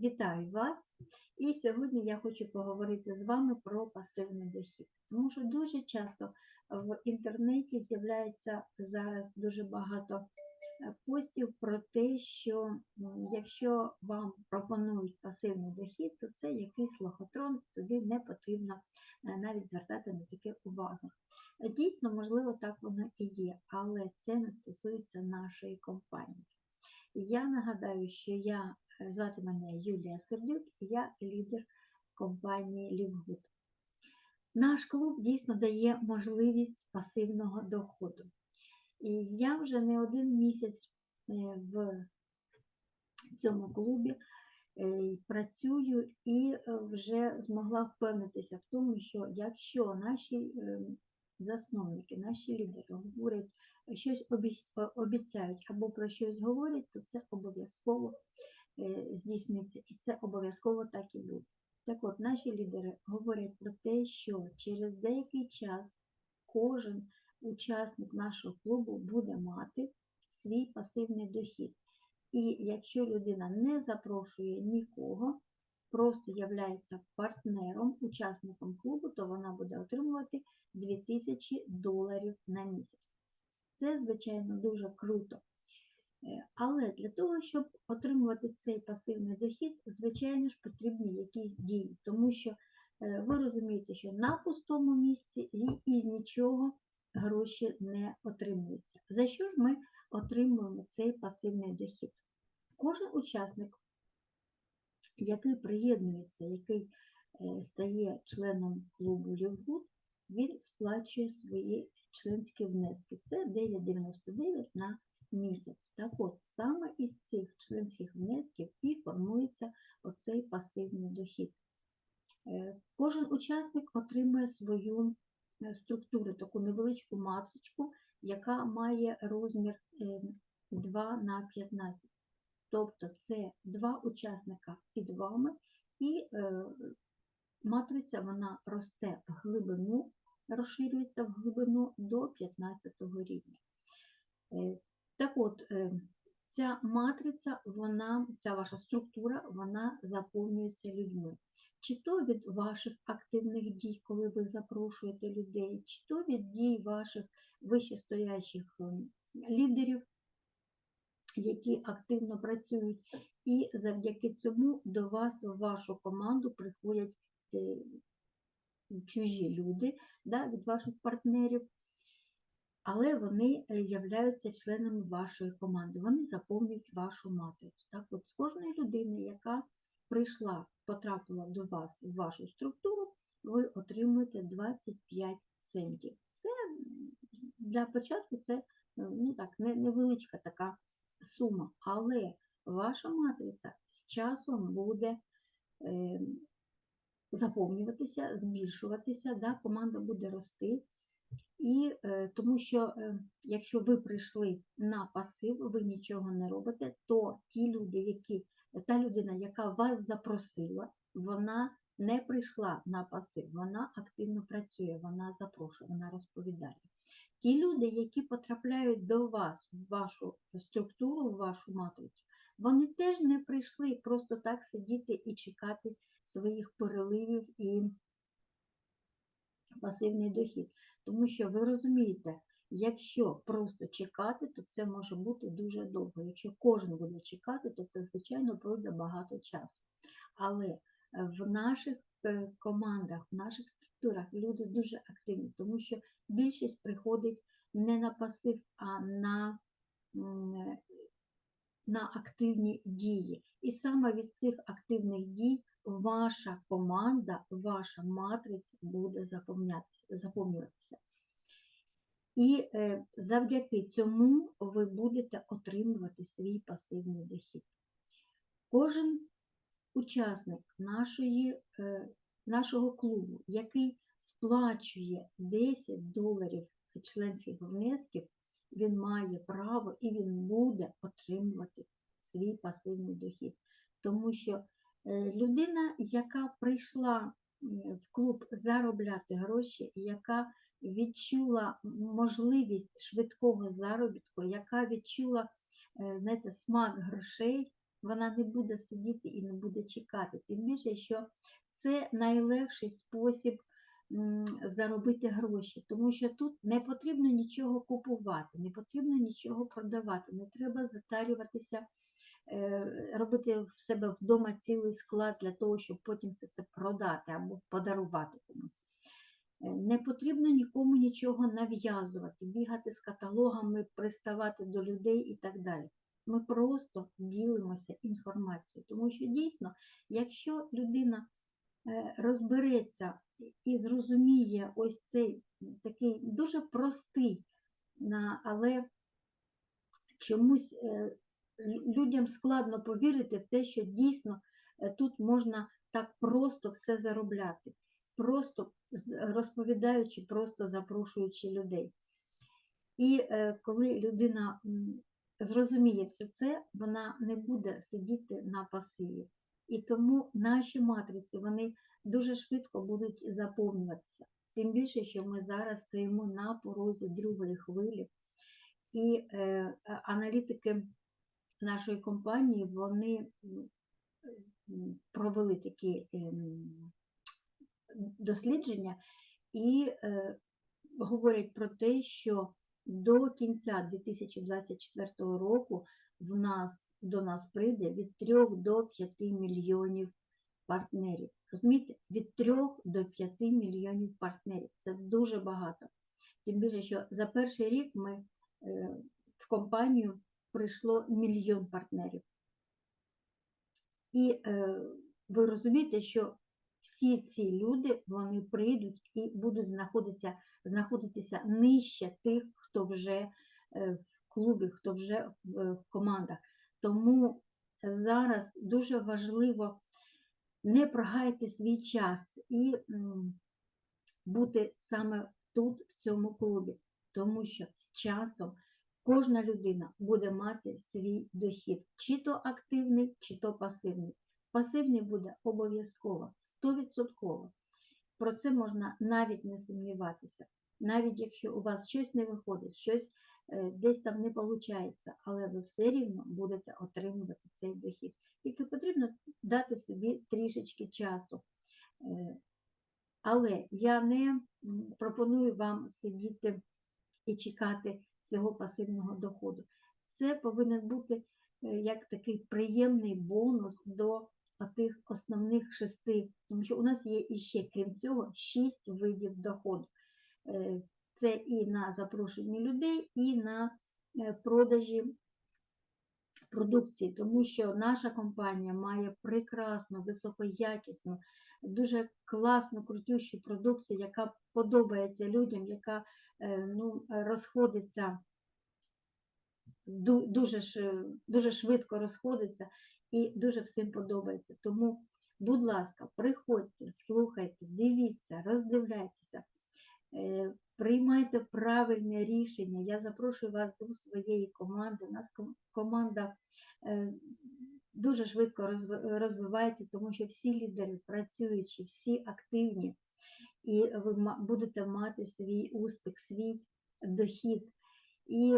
Вітаю вас! І сьогодні я хочу поговорити з вами про пасивний дохід. Тому що дуже часто в інтернеті з'являється зараз дуже багато е, постів про те, що якщо вам пропонують пасивний дохід, то це якийсь лохотрон, туди не потрібно е, навіть звертати на таке увагу. Дійсно, можливо, так воно і є, але це не стосується нашої компанії. Я нагадаю, що я е, звати мене Юлія Сердюк, я лідер компанії Лівгуд. Наш клуб дійсно дає можливість пасивного доходу. І я вже не один місяць е, в цьому клубі е, працюю і вже змогла впевнитися в тому, що якщо наші е, засновники, наші лідери говорять щось обіцяють або про щось говорять, то це обов'язково е, здійсниться, і це обов'язково так і буде. Так от, наші лідери говорять про те, що через деякий час кожен учасник нашого клубу буде мати свій пасивний дохід. І якщо людина не запрошує нікого, просто являється партнером, учасником клубу, то вона буде отримувати 2000 доларів на місяць. Це, звичайно, дуже круто. Е, Але для того, щоб отримувати цей пасивний дохід, звичайно ж потрібні якісь дії, тому що е, ви розумієте, що на пустому місці із нічого гроші не отримуються. За що ж ми отримуємо цей пасивний дохід? Кожен учасник, який приєднується, який е, стає членом клубу Лівгуд, він сплачує свої членські внески. Це 9,99 на місяць. Так от, саме із цих членських внесків і формується оцей пасивний дохід. Е, Кожен учасник отримує свою е, структуру, таку невеличку матричку, яка має розмір е, 2 на 15. Тобто це два учасника під вами, і е, матриця вона росте в глибину, розширюється в глибину до 15 рівня. Е, Так от, е, ця матриця, вона, ця ваша структура, вона заповнюється людьми. Чи то від ваших активних дій, коли ви запрошуєте людей, чи то від дій ваших вищестоящих ем, лідерів, які активно працюють, і завдяки цьому до вас, в вашу команду, приходять е, чужі люди да, від ваших партнерів, але вони е, являються членами вашої команди, вони заповнюють вашу матрицю. Так, от з кожної людини, яка прийшла, потрапила до вас в вашу структуру, ви отримуєте 25 центів. Це для початку це е, ну, так, невеличка така сума, але ваша матриця з часом буде е, заповнюватися, збільшуватися, да, команда буде рости. І е, тому що е, якщо ви прийшли на пасив, ви нічого не робите, то ті люди, які та людина, яка вас запросила, вона не прийшла на пасив, вона активно працює, вона запрошує, вона розповідає. Ті люди, які потрапляють до вас в вашу структуру, в вашу матрицю, вони теж не прийшли просто так сидіти і чекати своїх переливів і пасивний дохід. Тому що ви розумієте, якщо просто чекати, то це може бути дуже довго. Якщо кожен буде чекати, то це, звичайно, пройде багато часу. Але е, в наших е, командах, в наших структурах люди дуже активні, тому що більшість приходить не на пасив, а на, на активні дії. І саме від цих активних дій ваша команда, ваша матриця буде заповнюватися. І е, завдяки цьому ви будете отримувати свій пасивний дохід. Кожен учасник нашої, е, нашого клубу, який сплачує 10 доларів членських внесків, він має право і він буде отримувати свій пасивний дохід. Тому що е, людина, яка прийшла в клуб заробляти гроші, яка відчула можливість швидкого заробітку, яка відчула е, знаєте, смак грошей, вона не буде сидіти і не буде чекати. Тим більше, що це найлегший спосіб заробити гроші, тому що тут не потрібно нічого купувати, не потрібно нічого продавати, не треба затарюватися, е, робити в себе вдома цілий склад для того, щоб потім все це продати або подарувати комусь. Е, Не потрібно нікому нічого нав'язувати, бігати з каталогами, приставати до людей і так далі. Ми просто ділимося інформацією, тому що дійсно, якщо людина розбереться і зрозуміє ось цей такий дуже простий, але чомусь е, людям складно повірити в те, що дійсно е, тут можна так просто все заробляти, просто розповідаючи, просто запрошуючи людей. І е, коли людина зрозуміє все це, вона не буде сидіти на пасиві. І тому наші матриці вони дуже швидко будуть заповнюватися. Тим більше, що ми зараз стоїмо на порозі другої хвилі, і е, аналітики нашої компанії вони провели такі ем, дослідження і е, говорять про те, що до кінця 2024 року в нас, до нас прийде від 3 до 5 мільйонів партнерів. Розумієте, від 3 до 5 мільйонів партнерів. Це дуже багато. Тим більше, що за перший рік ми е, в компанію прийшло мільйон партнерів. І е, ви розумієте, що всі ці люди вони прийдуть і будуть знаходитися, знаходитися нижче тих, хто вже е, в клубі, хто вже в, е, командах. Тому зараз дуже важливо не прогаяти свій час і бути саме тут, в цьому клубі, тому що з часом кожна людина буде мати свій дохід, чи то активний, чи то пасивний. Пасивний буде обов'язково, 100%. Про це можна навіть не сумніватися. Навіть якщо у вас щось не виходить, щось десь там не виходить, але ви все рівно будете отримувати цей дохід. Тільки потрібно дати собі трішечки часу. Е, Але я не пропоную вам сидіти і чекати цього пасивного доходу. Це повинен бути е, як такий приємний бонус до тих основних шести, тому що у нас є іще, крім цього, шість видів доходу. Це і на запрошення людей, і на е, продажі продукції, тому що наша компанія має прекрасну, високоякісну, дуже класну, крутющу продукцію, яка подобається людям, яка е, ну, розходиться дуже, дуже швидко розходиться і дуже всім подобається. Тому, будь ласка, приходьте, слухайте, дивіться, роздивляйтеся, приймайте правильне рішення. Я запрошую вас до своєї команди. У нас команда е, дуже швидко розвивається, тому що всі лідери працюючі, всі активні, і ви будете мати свій успіх, свій дохід. І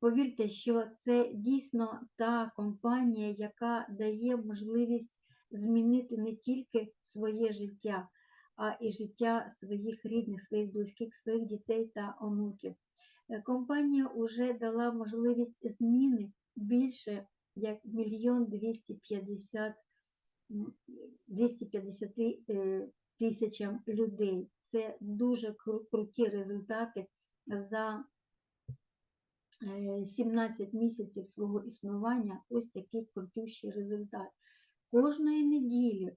повірте, що це дійсно та компанія, яка дає можливість змінити не тільки своє життя, а і життя своїх рідних, своїх близьких, своїх дітей та онуків. Е, Компанія вже дала можливість зміни більше як мільйон 250 250 е, тисячам людей. Це дуже круті результати за е, 17 місяців свого існування. Ось такий крутющий результат. Кожної неділі, е,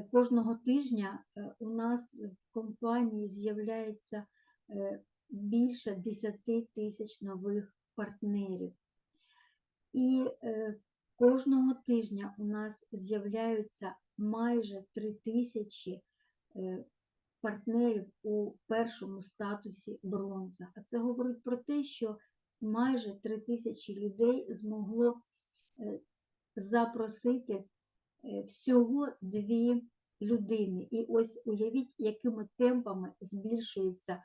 кожного тижня е, у нас в компанії з'являється е, більше 10 тисяч нових партнерів. І е, кожного тижня у нас з'являються майже 3 тисячі е, партнерів у першому статусі бронза. А це говорить про те, що майже 3 тисячі людей змогло е, запросити е, всього дві людини. І ось уявіть, якими темпами збільшується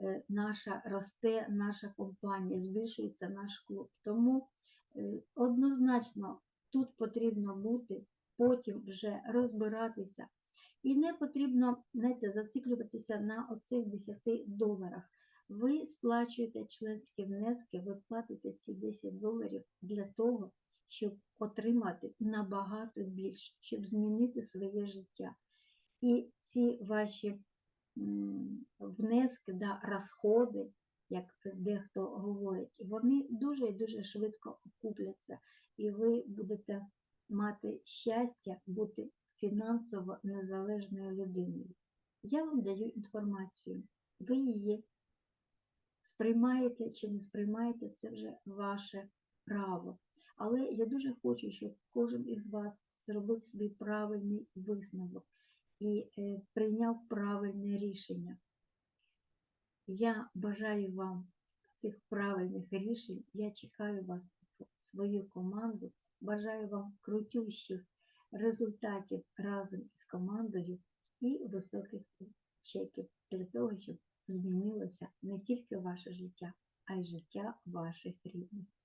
е, наша росте наша компанія, збільшується наш клуб. Тому Е, Однозначно тут потрібно бути, потім вже розбиратися. І не потрібно знаєте, зациклюватися на оцих 10 доларах. Ви сплачуєте членські внески, ви платите ці 10 доларів для того, щоб отримати набагато більше, щоб змінити своє життя. І ці ваші внески, да, розходи, як дехто говорить, вони дуже і дуже швидко окупляться, і ви будете мати щастя бути фінансово незалежною людиною. Я вам даю інформацію, ви її сприймаєте чи не сприймаєте, це вже ваше право. Але я дуже хочу, щоб кожен із вас зробив свій правильний висновок і е, прийняв правильне рішення. Я бажаю вам цих правильних рішень. Я чекаю вас в свою команду. Бажаю вам крутющих результатів разом із командою і високих чеків для того, щоб змінилося не тільки ваше життя, а й життя ваших рідних.